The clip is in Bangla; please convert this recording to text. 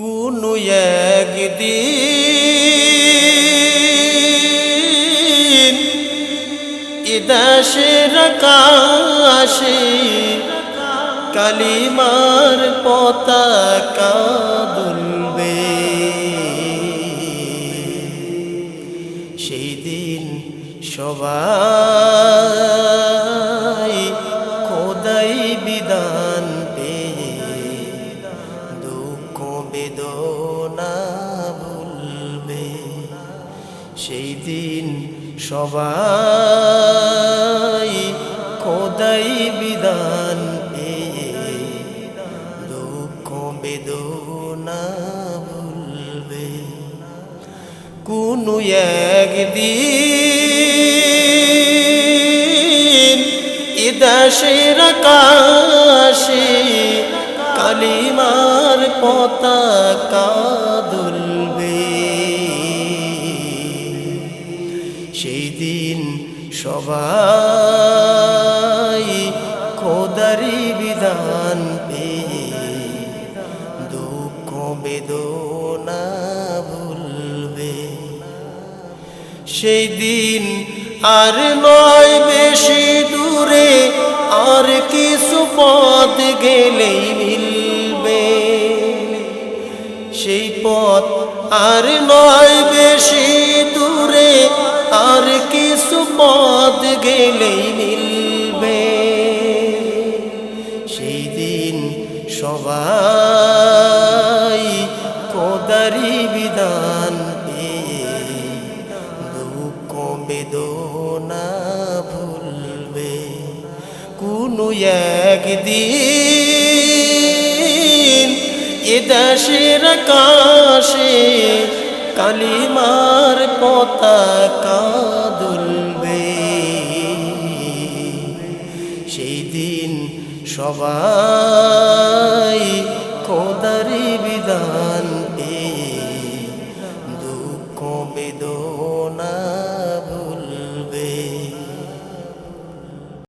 কোন একদিন ইদাসের আকাশে কালিমার পতাকা দুলবে। সেই দিন সবাই বেদনা ভুলবে। সেই দিন সবাই খোদাই বিধান দুঃখ বেদনা ভুলবে। কোনো একদিন ইদাসের আকাশে কালিমার পতাকা দুলবে সেই দিন সবাই খোদারি বিধান পেয়ে দুঃখ বেদনা ভুলবে। সেই দিন আর নয় বেশি দূরে আর কিছু পথ গেলেই মিলবে। সেই পথ আর নয় বেশি দূরে, আর কিছু পথ গেলেই মিলবে। সেই দিন সবাই কোদারি বিধান বেদনা ভুলবে। কোনো একদিন দেশের কাশে কালিমার পতাকা দুলবে। সেই দিন সবাই কোদারি বিধান